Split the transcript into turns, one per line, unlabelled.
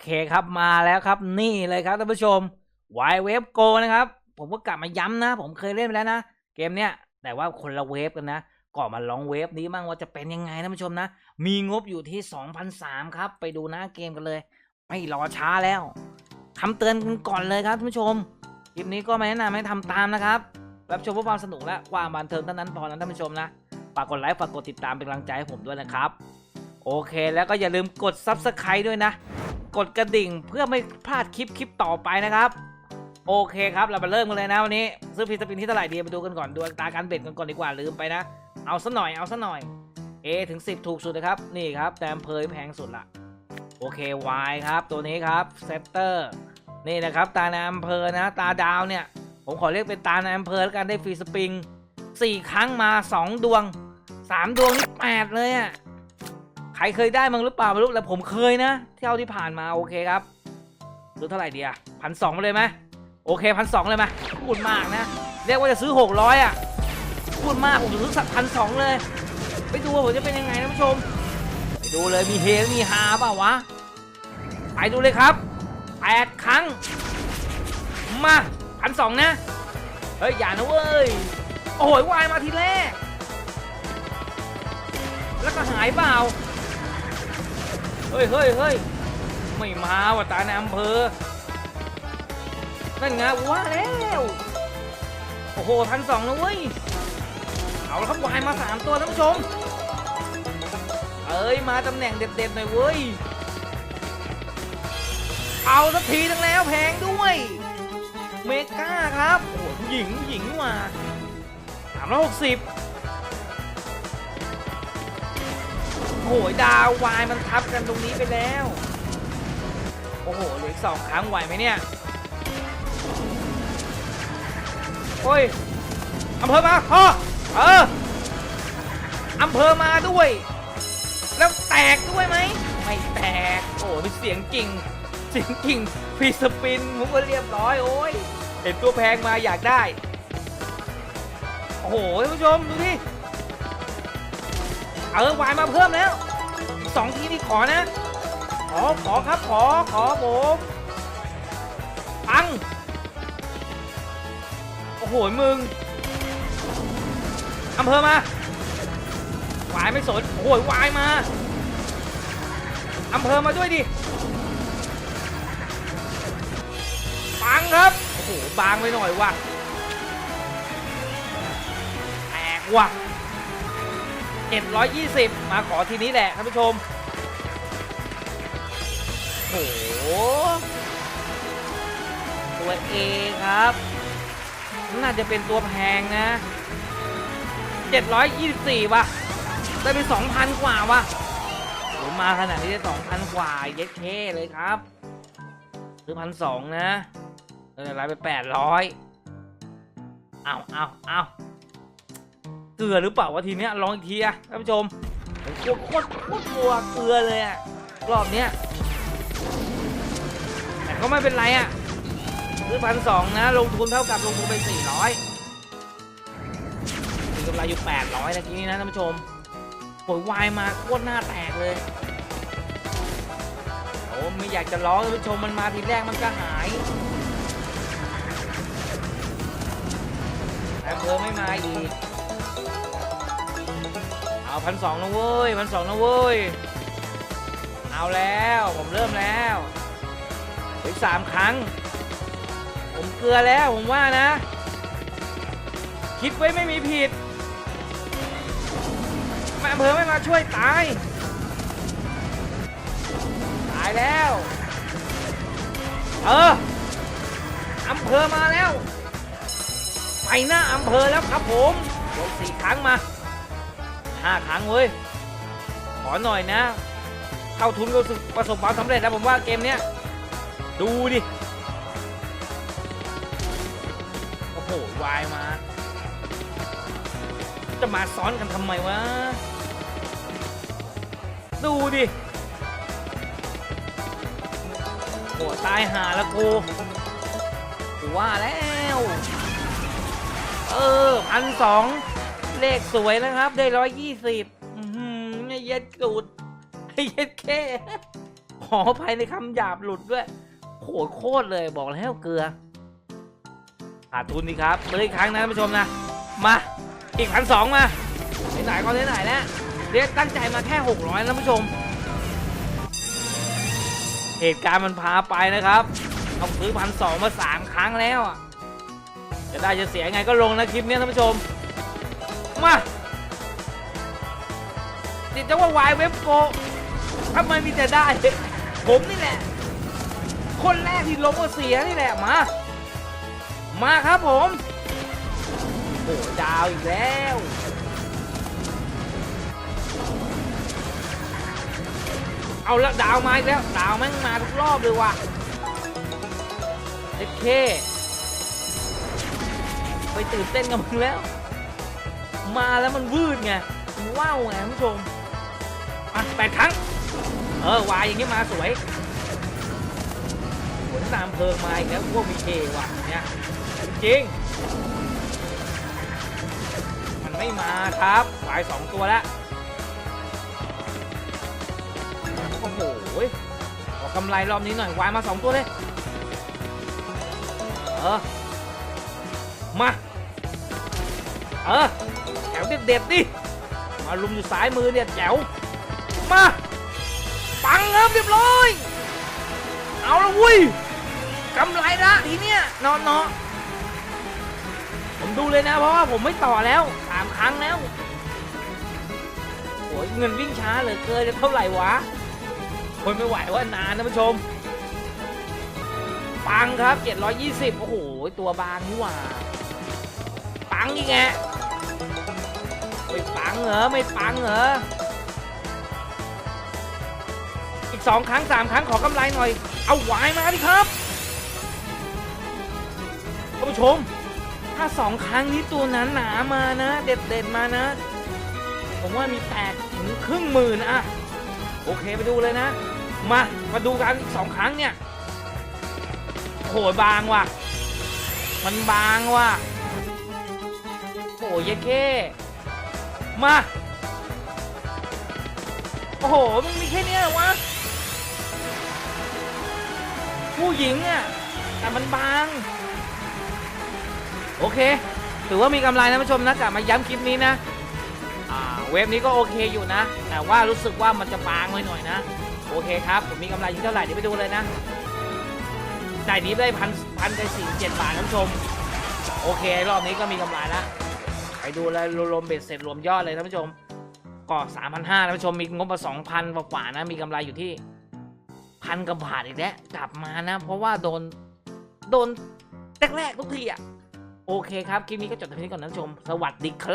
เคครับมาแล้วครับนี่เลยครับท่านผู้ชม Y Wave Go นะครับ ผมก็กลับมาย้ำนะ ผมเคยเล่นไปแล้วนะ เกมเนี้ยแต่ว่าคนละเวฟกันนะก่อนมาลองเวฟนี้บ้างว่าจะเป็นยังไงท่านผู้ชมนะ มีงบอยู่ที่ 2,003ครับ ไปดูหน้าเกมกันเลย ไม่รอช้าแล้วคำเตือนกันก่อนเลยครับท่านผู้ชมคลิปนี้ก็ไม่แนะนำให้ทำตามนะครับรับชมเพื่อความสนุกและความบันเทิงเท่านั้นพอนะท่านผู้ชมนะฝากกดไลค์ฝากกดติดตามเป็นกำลังใจให้ผมด้วยนะครับ โอเคแล้วก็อย่าลืมกด Subscribe ด้วยนะ กดกระดิ่งเพื่อไม่พลาดคลิปคลิปต่อไปนะครับ โอเคครับเรามาเริ่มกันเลยนะวันนี้ซื้อพีสปินที่เท่าไหร่ดีมาดูกันก่อนดูตาการเบ็ดกันก่อนดีกว่าลืมไปนะ เอาซะหน่อยเอาซะหน่อย A ถึง 10 ถูกสุดนะครับ นี่ครับแต่อำเภอแพงสุดละโอเค Y ครับตัวนี้ครับเซตเตอร์นี่นะครับตาในอำเภอนะตาดาวเนี่ย ผมขอเรียกเป็นตาในอำเภอแล้วกันได้ฟรีสปริงสี่ครั้งมาสองดวงสามดวงนี่แปดเลยอะ่ะ ใครเคยได้มั้งหรือเปล่าไม่รู้แต่ผมเคยนะ เที่ยวที่ผ่านมาโอเคครับซื้อเท่าไหร่ดีอะพันสองเลยไหมโอเคพันสองเลยไหมพูดมากนะ เรียกว่าจะซื้อหกร้อยอะพูดมากผมจะซื้อสักพันสองเลย ไปดูว่าผมจะเป็นยังไงนะผู้ชม ไปดูเลยมีเฮมีฮาเปล่าวะ ไปดูเลยครับแปดครั้ง มาพันสองนะ เฮ้ย อย่านะเว้ย โอ้ยวายมาทีแรก แล้วก็หายเปล่า เฮ้ยเฮ้ยเฮ้ยไม่มาว่ะตาในอำเภอ นั่นไงว่าแล้ว โอ้โหพันสองนะเว้ย เอาแล้วครับวายมาสามตัวท่านผู้ชม เอ้ย มาตำแหน่งเด็ดๆหน่อยเว้ย เอาสักทีนึงแล้วแพงด้วย เมกาครับ โอ้โหหญิงหญิงนี่หว่าสามร้อยหกสิบ โอ้โหดาววายมันทับกันตรงนี้ไปแล้ว โอ้โหเหลืออีกสองครั้งไหวไหมเนี่ยโอ้ยอำเภอมาพ่อเอออำเภอมาด้วย แล้วแตกด้วยไหมไม่แตกโอ้โหเป็นเสียงกิ่งเสียงกิ่งฟรีสปินผมก็เรียบร้อยโอ้ยเห็นตัวแพงมาอยากได้ โอ้โหท่านผู้ชมดูที่ เออวายมาเพิ่มแล้วสองทีนี่ขอนะ ขอขอครับขอขอผมปัง โอ้โหมึงอำเภอมาวายไม่สนโอ้ยวายมาอำเภอมาด้วยดิปังครับ โอ้โหบางไปหน่อยว่ะแตกว่ะ 720 มาขอทีนี้แหละท่านผู้ชมโอ้โหตัวเอครับ น่าจะเป็นตัวแพงนะ 724ว่ะได้ไป 2,000 กว่าว่ะผมมาขนาดนี้ได้ 2,000 กว่าเย็ดเคเลยครับซื้อพันสองนะเออไลไปแปดร้อยเอาเอาเอา เกลือหรือเปล่าวะทีเนี้ยลองอีกทีอะท่านผู้ชมผมกลัวโคตรโคตรกลัวเกลือเลยอะรอบเนี้ยแต่ก็ไม่เป็นไรอะซื้อพันสองนะลงทุนเท่ากับลงทุนไปสี่ร้อยมีกำไรอยู่แปดร้อยตะกี้นี้นะท่านผู้ชมโวยวายมาโคตรหน้าแตกเลยโอ้ไม่อยากจะร้องท่านผู้ชมมันมาทีแรกมันก็หายแต่อำเภอไม่มาอีก เอาพันสองนะเว้ยพันสองนะเว้ย เอาแล้วผมเริ่มแล้วอีกสามครั้ง ผมเกลือแล้วผมว่านะ คิดไว้ไม่มีผิดแม่อำเภอไม่มาช่วยตาย ตายแล้ว เอออำเภอมาแล้ว ไปหน้าอำเภอแล้วครับผมลงสี่ครั้งมา ห้าครั้งเว้ย ขอหน่อยนะ เข้าทุนก็รู้สึกประสบความสำเร็จแล้วผมว่าเกมเนี้ย ดูดิ โอ้โห วายมา จะมาซ้อนกันทำไมวะ ดูดิโอ้ตายหาแล้วกูกูว่าแล้ว เออพันสอง เลขสวยนะครับ ได้ร้อยยี่สิบเย็ดสูดเย็ดแค่ขออภัยในคำหยาบหลุดด้วยโหดโคตรเลยบอกแล้วเกลือขาดทุนดีครับเลยอีกครั้งนะท่านผู้ชมนะ มา อีกพันสองมาไหนๆก็ไหนๆแล้วเรียกตั้งใจมาแค่หกร้อยนะท่านผู้ชม เหตุการณ์มันพาไปนะครับต้องซื้อพันสองมาสามครั้งแล้วอะจะได้จะเสียไงก็ลงนะคลิปเนี้ยท่านผู้ชม มาติดจังว่าวายเว็บโกทำไมมีแต่ได้ ผมนี่แหละ คนแรกที่ลงก็เสียนี่แหละมา มาครับผมโอ้ดาวอีกแล้วเอาละดาวมาอีกแล้ว ดาวแม่งมาทุกรอบเลยว่ะเอ็เค ไปตื่นเต้นกับมึงแล้ว มาแล้วมันวืดไงว้าวไงท่านผู้ชมอะแปดครั้ง เออวายอย่างนี้มาสวยผลตามเพลิงมาอีกแล้วพวกมีเคว่ะเนี่ยจริง มันไม่มาครับวายสองตัวแล้วโอ้โหขอกำไรรอบนี้หน่อยวายมาสองตัวเลยเออมา เออ แถวเด็ดๆดิมาลุมอยู่ซ้ายมือเนี่ยแจ๋วมาปังครับเรียบร้อย เอาละวุ้ยกำไรละทีเนี้ยนาะเนาะผมดูเลยนะเพราะว่าผมไม่ต่อแล้วสามครั้งแล้วโอ้ยเงินวิ่งช้าเหลือเกินจะเท่าไหร่วะคนไม่ไหวว่านานนะผู้ชม ปังครับ 720 โอ้โห ตัวบางนี่หว่า ปังอีกแงไม่ ปังเหรอไม่ปังเหรออีกสองครั้งสามครั้งขอกำไรหน่อย เอาหวายมาดิครับท่านผู้ชม ถ้าสองครั้งนี้ตัวนั้นหนามานะ เด็ดเด็ดมานะ ผมว่ามีแตกถึงครึ่งหมื่นอะโอเคไปดูเลยนะ มามาดูกันอีกสองครั้งเนี่ยโหบางว่ะ มันบางว่ะโอ้ยเยเก้ มา โอ้โหมันมีแค่เนี้ยเหรอวะ ผู้หญิงอะ แต่มันบาง โอเค ถือว่ามีกำไรนะผู้ชมนะกลับมาย้ำคลิปนี้นะ อ่า เว็บนี้ก็โอเคอยู่นะ แต่ว่ารู้สึกว่ามันจะบางไปหน่อยนะ โอเคครับ ผมมีกำไรอยู่เท่าไหร่เดี๋ยวไปดูเลยนะจ่ายนี้ได้พันพันได้สี่เจ็ดบาทท่านผู้ชม โอเค รอบนี้ก็มีกำไรละ ไปดูแลยรวมเบ็ดเสร็จรวมยอดเลยท่านผู้ชมก็สามพันห้าท่านผู้ชมมีงบมาสองพันกว่านะมีกำไรอยู่ที่พันกับบาทอีกแล้วกลับมานะ เพราะว่าโดนโดนแรกๆทุกทีอะโอเคครับ คลิปนี้ก็จบแต่เพียงนี้ก่อนนะท่านผู้ชม สวัสดีครับ